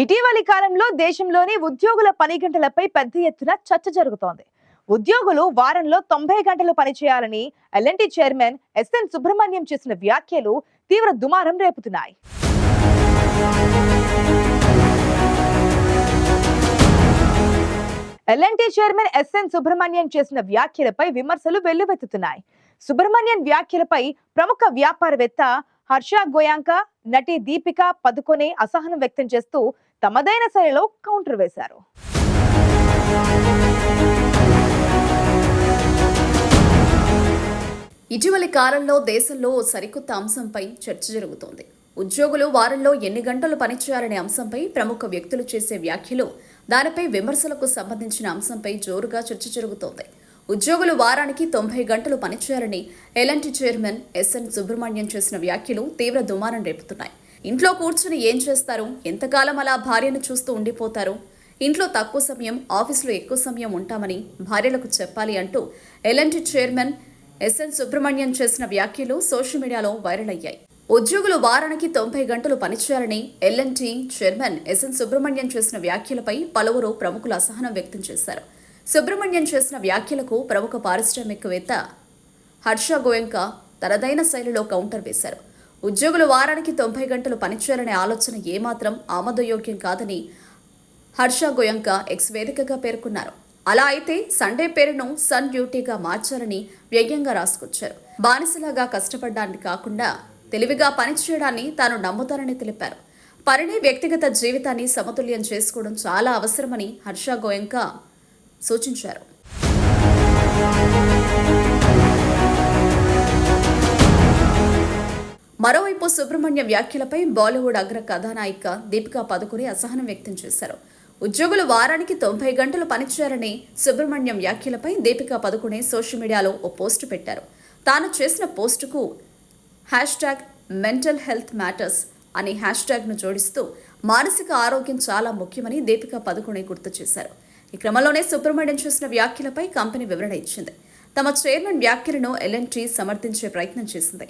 ఇటీవలి కాలంలో దేశంలోని ఉద్యోగుల పని గంటలపై పెద్ద ఎత్తున చర్చ జరుగుతోంది. ఉద్యోగులు వారంలో తొంభై గంటలు పనిచేయాలని ఎల్ఎన్టీ చైర్మన్ ఎస్ఎన్ సుబ్రహ్మణ్యం చేసిన వ్యాఖ్యలు తీవ్ర దుమారం రేపుతున్నాయి. L N T chairman S N Subrahmanyam చేసిన వ్యాఖ్యలపై విమర్శలు వెల్లువెత్తుతున్నాయి. సుబ్రహ్మణ్యం వ్యాఖ్యలపై ప్రముఖ వ్యాపారవేత్త హర్ష గోయాంక నటి దీపిక పదుకొనే అసహనం వ్యక్తం చేస్తూ తమదైన శైలిలో కౌంటర్ వేశారు. ఇటీవలి కాలంలో దేశంలో సరికొత్త అంశంపై చర్చ జరుగుతోంది. ఉద్యోగులు వారంలో ఎన్ని గంటలు పనిచేయాలనే అంశంపై ప్రముఖ వ్యక్తులు చేసే వ్యాఖ్యలు దానిపై విమర్శలకు సంబంధించిన అంశంపై జోరుగా చర్చ జరుగుతోంది. ఉద్యోగులు వారానికి తొంభై గంటలు పనిచేయాలని ఎల్ఎన్టీ చైర్మన్ ఎస్ఎన్ సుబ్రహ్మణ్యం చేసిన వ్యాఖ్యలు తీవ్ర దుమారం రేపుతున్నాయి. ఇంట్లో కూర్చుని ఏం చేస్తారు? ఎంతకాలం అలా భార్యను చూస్తూ ఉండిపోతారు? ఇంట్లో తక్కువ సమయం ఆఫీసులో ఎక్కువ సమయం ఉంటామని భార్యలకు చెప్పాలి అంటూ ఎల్ఎన్టీ చైర్మన్ ఎస్ఎన్ సుబ్రహ్మణ్యం చేసిన వ్యాఖ్యలు సోషల్ మీడియాలో వైరల్ అయ్యాయి. ఉద్యోగులు వారానికి తొంభై గంటలు పనిచేయాలని ఎల్ఎన్టీ చైర్మన్ ఎస్ఎన్ సుబ్రహ్మణ్యం చేసిన వ్యాఖ్యలపై పలువురు ప్రముఖులు అసహనం వ్యక్తం చేశారు. సుబ్రహ్మణ్యం చేసిన వ్యాఖ్యలకు ప్రముఖ పారిశ్రామికవేత్త హర్ష గోయంక తనదైన శైలిలో కౌంటర్ వేశారు. ఉద్యోగులు వారానికి తొంభై గంటలు పనిచేయాలనే ఆలోచన ఏమాత్రం ఆమోదయోగ్యం కాదని హర్ష గోయంక ఎక్స్ వేదికగా పేర్కొన్నారు. అలా అయితే సండే పేరును సన్ డ్యూటీగా మార్చాలని వ్యంగ్యంగా రాసుకొచ్చారు. బానిసలాగా కష్టపడ్డాన్ని కాకుండా తెలివిగా పనిచేయడాన్ని తాను నమ్ముతానని తెలిపారు. పనిని వ్యక్తిగత జీవితాన్ని సమతుల్యం చేసుకోవడం చాలా అవసరమని హర్ష గోయంక సూచించారు. మరోవైపు సుబ్రహ్మణ్య వ్యాఖ్యలపై బాలీవుడ్ అగ్ర కథానాయిక దీపికా పదుకుని అసహనం వ్యక్తం చేశారు. ఉద్యోగులు వారానికి తొంభై గంటలు పనిచేయాలని సుబ్రహ్మణ్యం వ్యాఖ్యలపై దీపికా పదుకునే సోషల్ మీడియాలో ఓ పోస్టు పెట్టారు. తాను చేసిన పోస్టుకు hashtag mental health matters అనే హ్యాష్ ట్యాగ్ను జోడిస్తూ మానసిక ఆరోగ్యం చాలా ముఖ్యమని దీపికా పదుకునే గుర్తు చేశారు. ఈ క్రమంలోనే సుబ్రహ్మణ్యం చేసిన వ్యాఖ్యలపై కంపెనీ వివరణ ఇచ్చింది. తమ చైర్మన్ వ్యాఖ్యలను ఎల్ఎన్టీ సమర్థించే ప్రయత్నం చేసింది.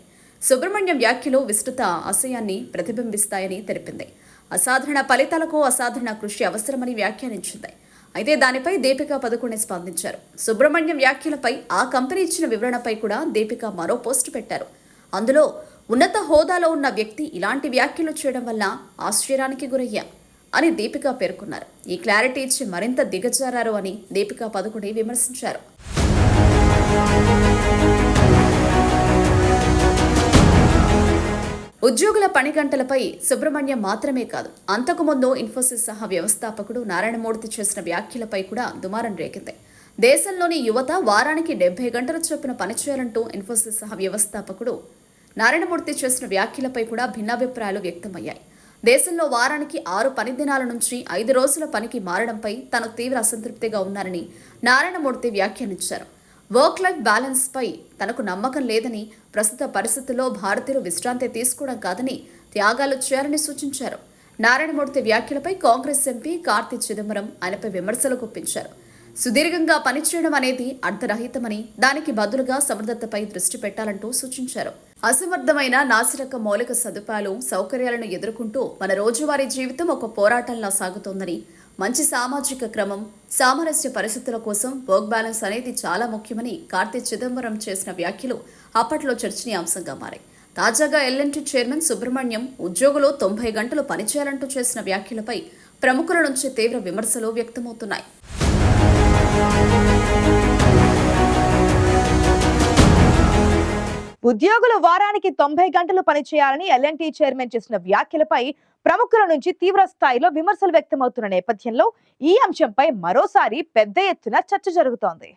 సుబ్రహ్మణ్యం వ్యాఖ్యలు విస్తృత ఆశయాన్ని ప్రతిబింబిస్తాయని తెలిపింది. అసాధారణ ఫలితాలకు అసాధారణ కృషి అవసరమని వ్యాఖ్యానించింది. అయితే దానిపై దీపిక పదుకునే స్పందించారు. సుబ్రహ్మణ్యం వ్యాఖ్యలపై ఆ కంపెనీ ఇచ్చిన వివరణపై కూడా దీపిక మరో పోస్టు పెట్టారు. అందులో ఉన్నత హోదాలో ఉన్న వ్యక్తి ఇలాంటి వ్యాఖ్యలు చేయడం వల్ల ఆశ్చర్యానికి గురయ్యా అని దీపిక పేర్కొన్నారు. ఈ క్లారిటీ ఇచ్చి మరింత దిగజారారు అని దీపిక పదుకుని విమర్శించారు. ఉద్యోగుల పని గంటలపై సుబ్రహ్మణ్యం మాత్రమే కాదు అంతకుముందు ఇన్ఫోసిస్ సహా వ్యవస్థాపకుడు నారాయణమూర్తి చేసిన వ్యాఖ్యలపై కూడా దుమారం రేగింది దేశంలోని యువత వారానికి డెబ్బై గంటల చొప్పున పనిచేయాలంటూ ఇన్ఫోసిస్ సహా వ్యవస్థాపకుడు నారాయణమూర్తి చేసిన వ్యాఖ్యలపై కూడా భిన్నాభిప్రాయాలు వ్యక్తమయ్యాయి. దేశంలో వారానికి ఆరు పని దినాల నుంచి ఐదు రోజుల పనికి మారడంపై తను తీవ్ర అసంతృప్తిగా ఉన్నారని నారాయణమూర్తి వ్యాఖ్యానించారు. వర్క్ లైఫ్ బ్యాలెన్స్ పై తనకు నమ్మకం లేదని ప్రస్తుత పరిస్థితుల్లో భారతీయులు విశ్రాంతి తీసుకోవడం కాదని త్యాగాలు చేయాలని సూచించారు. నారాయణమూర్తి వ్యాఖ్యలపై కాంగ్రెస్ ఎంపీ కార్తీ చిదంబరం ఆయనపై విమర్శలు గుప్పించారు. సుదీర్ఘంగా పనిచేయడం అనేది అర్థరహితమని దానికి బదులుగా సమర్థతపై దృష్టి పెట్టాలంటూ సూచించారు. అసమర్థమైన నాసిరక మౌలిక సదుపాయాలు సౌకర్యాలను ఎదుర్కొంటూ మన రోజువారీ జీవితం ఒక పోరాటంలా సాగుతోందని మంచి సామాజిక క్రమం సామరస్య పరిస్థితుల కోసం వర్క్ బ్యాలెన్స్ అనేది చాలా ముఖ్యమని కార్తీ చిదంబరం చేసిన వ్యాఖ్యలు అప్పట్లో చర్చనీయాంశంగా మారాయి. తాజాగా ఎల్ఎన్టీ చైర్మన్ సుబ్రహ్మణ్యం ఉద్యోగులు తొంభై గంటలు పనిచేయాలంటూ చేసిన వ్యాఖ్యలపై ప్రముఖుల నుంచి తీవ్ర విమర్శలు వ్యక్తమవుతున్నాయి. ఉద్యోగులు వారానికి తొంభై గంటలు పనిచేయాలని ఎల్ఎన్టీ చైర్మన్ చేసిన వ్యాఖ్యలపై ప్రముఖుల నుంచి తీవ్ర స్థాయిలో విమర్శలు వ్యక్తమవుతున్న నేపథ్యంలో ఈ అంశంపై మరోసారి పెద్ద ఎత్తున చర్చ జరుగుతోంది.